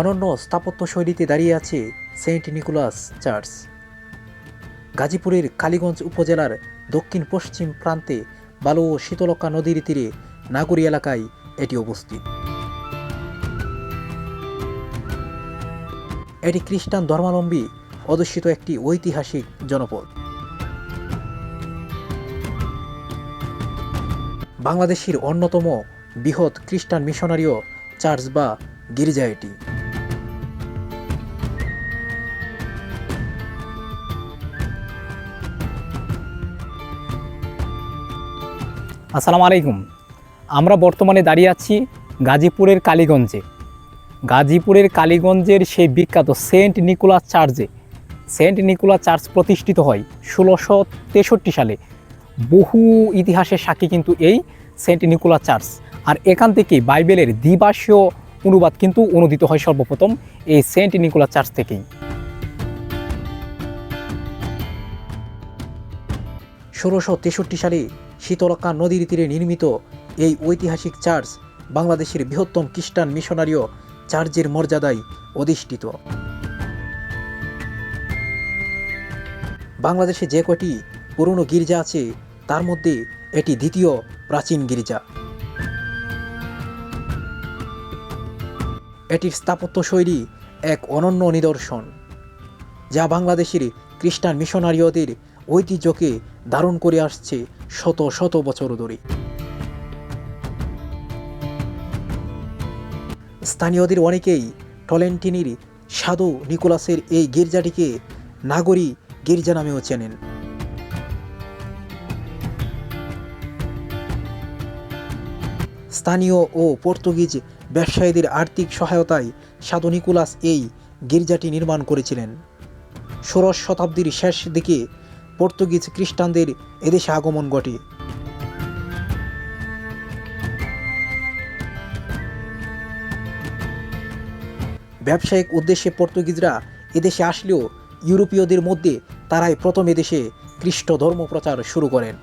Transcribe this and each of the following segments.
অনন্য স্থাপত্য শৈলীতে দাঁড়িয়ে আছে সেন্ট নিকোলাস চার্চ। গাজীপুরের কালীগঞ্জ উপজেলার দক্ষিণ পশ্চিম প্রান্তে বালু ও শীতলক্কা নদীর তীরে নাগরী এলাকায় এটি অবস্থিত। এটি খ্রিস্টান ধর্মাবলম্বী অধ্যুষিত একটি ঐতিহাসিক জনপদ। বাংলাদেশের অন্যতম বৃহৎ খ্রিস্টান মিশনারিও চার্চ বা গির্জা এটি। আসসালামু আলাইকুম। আমরা বর্তমানে দাঁড়িয়ে আছি গাজীপুরের কালীগঞ্জে। গাজীপুরের কালীগঞ্জের সেই বিখ্যাত সেন্ট নিকোলাস চার্চে। সেন্ট নিকোলাস চার্চ প্রতিষ্ঠিত হয় ষোলোশো তেষট্টি সালে। বহু ইতিহাসের সাক্ষী কিন্তু এই সেন্ট নিকোলাস চার্চ। আর এখান থেকে বাইবেলের দ্বিভাষীয় অনুবাদ কিন্তু অনুদিত হয় সর্বপ্রথম এই সেন্ট নিকোলাস চার্চ থেকেই। ষোলোশো তেষট্টি সালে শীতলক্কা নদীর তীরে নির্মিত এই ঐতিহাসিক চার্চ বাংলাদেশের বৃহত্তম খ্রিস্টান মিশনারিও চার্চের মর্যাদায় অধিষ্ঠিত। বাংলাদেশে যে কটি পুরনো গির্জা আছে, তার মধ্যে এটি দ্বিতীয় প্রাচীন গির্জা। এটির স্থাপত্য শৈলী এক অনন্য নিদর্শন, যা বাংলাদেশের খ্রিস্টান মিশনারিয়দের ঐতিহ্যকে ধারণ করে আসছে শত শত বছর ধরে। স্থানীয়দের অনেকেই টলেন্টিনির সাধু নিকোলাসের এই গির্জাটিকে নাগরী গির্জা নামেও চেনেন। স্থানীয় ও পর্তুগিজ ব্যবসায়ীদের আর্থিক সহায়তায় সাধু নিকোলাস এই গির্জাটি নির্মাণ করেছিলেন। ষোড়শ শতাব্দীর শেষ দিকে পর্তুগিজ খ্রিস্টানদের এদেশে আগমন ঘটে। ব্যবসায়িক উদ্দেশ্যে পর্তুগিজরা এদেশে আসলেও ইউরোপীয়দের মধ্যে তারাই প্রথম এদেশে খ্রিস্ট ধর্ম প্রচার শুরু করেন।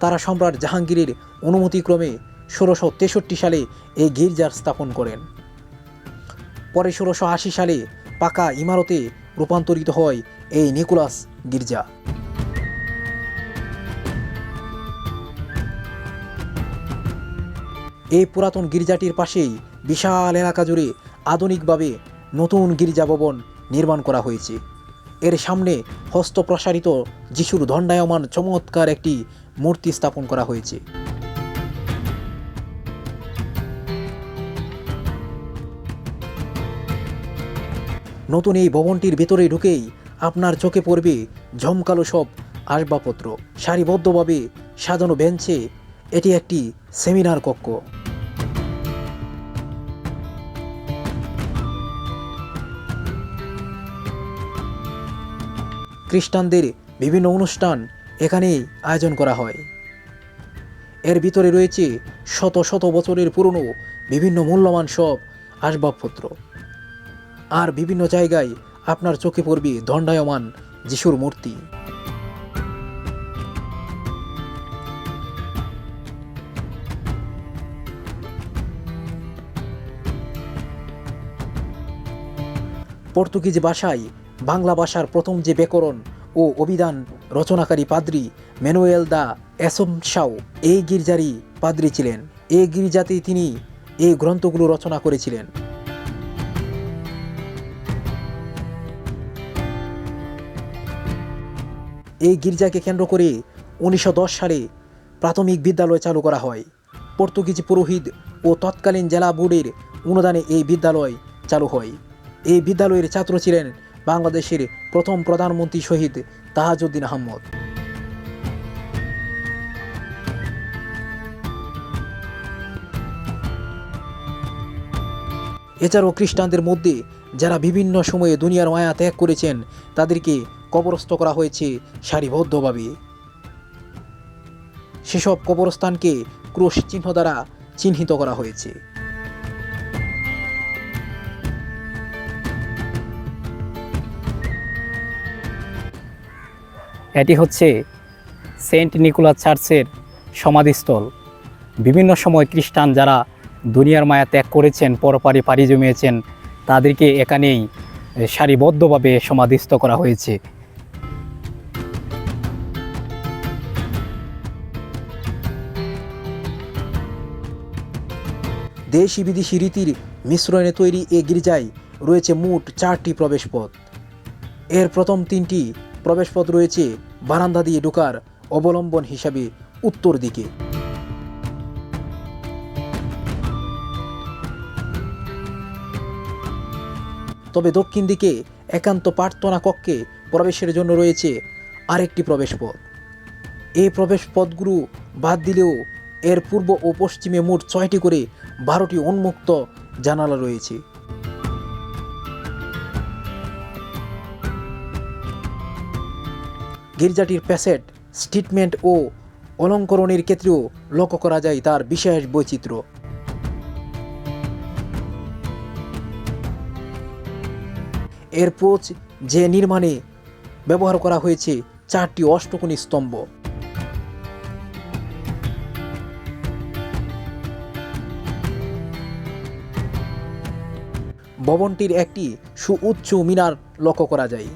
তারা সম্রাট জাহাঙ্গীরের অনুমতিক্রমে ষোলোশো তেষট্টি সালে এই গির্জার স্থাপন করেন। পরে ষোলোশো আশি সালে পাকা ইমারতে রূপান্তরিত হয় এই নিকোলাস গির্জা। এই পুরাতন গির্জাটির পাশেই বিশাল এলাকা জুড়ে আধুনিকভাবে নতুন গির্জা ভবন নির্মাণ করা হয়েছে। এর সামনে হস্তপ্রসারিত যিশুর দণ্ডায়মান চমৎকার একটি মূর্তি স্থাপন করা হয়েছে। নতুন এই ভবনটির ভেতরে ঢুকেই আপনার চোখে পড়বে ঝমকালো সব আসবাবপত্র। সারিবদ্ধভাবে সাজানো বেঞ্চে এটি একটি সেমিনার কক্ষ। খ্রিস্টানদের বিভিন্ন অনুষ্ঠান এখানেই আয়োজন করা হয়। এর ভিতরে রয়েছে শত শত বছরের পুরনো বিভিন্ন মূল্যবান সব আসবাবপত্র। আর বিভিন্ন জায়গায় আপনার চোখে পড়বে দণ্ডায়মান যিশুর মূর্তি। পর্তুগিজ ভাষায় বাংলা ভাষার প্রথম যে ব্যাকরণ ও অভিধান রচনাকারী পাদ্রী ম্যানুয়েল দা অ্যাসোমসাও এই গির্জারই পাদ্রী ছিলেন। এই গির্জাতেই তিনি এই গ্রন্থগুলো রচনা করেছিলেন। এই গির্জাকে কেন্দ্র করে উনিশশো দশ সালে প্রাথমিক বিদ্যালয় চালু করা হয়। পর্তুগিজ পুরোহিত ও তৎকালীন জেলা বোর্ডের অনুদানে এই বিদ্যালয় চালু হয়। এই বিদ্যালয়ের ছাত্র ছিলেন বাংলাদেশের প্রথম প্রধানমন্ত্রী শহীদ তাহাজউদ্দিন আহমদ। এছাড়াও খ্রিস্টানদের মধ্যে যারা বিভিন্ন সময়ে দুনিয়ার মায়া ত্যাগ করেছেন, তাদেরকে কবরস্থ করা হয়েছে সারিবদ্ধভাবে। সেসব কবরস্থানকে ক্রুশ চিহ্ন দ্বারা চিহ্নিত করা হয়েছে। এটি হচ্ছে সেন্ট নিকোলাস চার্চের সমাধিস্থল। বিভিন্ন সময় খ্রিস্টান যারা দুনিয়ার মায়া ত্যাগ করেছেন, পরপারে পাড়ি জমিয়েছেন, তাদেরকে এখানেই সারিবদ্ধভাবে সমাধিস্থ করা হয়েছে। দেশি বিদেশি রীতির মিশ্রণে তৈরি এ গির্জায় রয়েছে মোট চারটি প্রবেশপথ। এর প্রথম তিনটি প্রবেশপথ রয়েছে বারান্দা দিয়ে ঢোকার অবলম্বন হিসাবে উত্তর দিকে। তবে দক্ষিণ দিকে একান্ত প্রার্থনা কক্ষে প্রবেশের জন্য রয়েছে আরেকটি প্রবেশপথ। এই প্রবেশপথগুলো বাদ দিলেও এর পূর্ব ও পশ্চিমে মোট ছয়টি করে বারোটি উন্মুক্ত জানালা রয়েছে। গির্জাটির প্যাসেট, স্টেটমেন্ট ও অলঙ্করণের ক্ষেত্রেও লক্ষ্য করা যায় তার বিশেষ বৈচিত্র্য। এর পোচ যে নির্মাণে ব্যবহার করা হয়েছে, চারটি অষ্টকোণী স্তম্ভ। ভবনটির একটি সুউচ্চ মিনার লক্ষ্য করা যায়।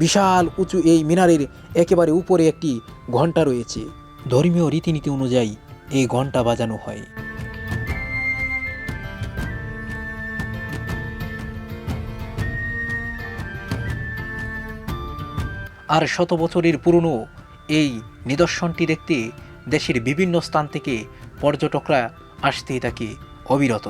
বিশাল উঁচু এই মিনারের একেবারে উপরে একটি ঘণ্টা রয়েছে। ধর্মীয় রীতিনীতি অনুযায়ী এই ঘণ্টা বাজানো হয়। আর শত বছরের পুরনো এই নিদর্শনটি দেখতে দেশের বিভিন্ন স্থান থেকে পর্যটকরা আসতেই থাকে অবিরত।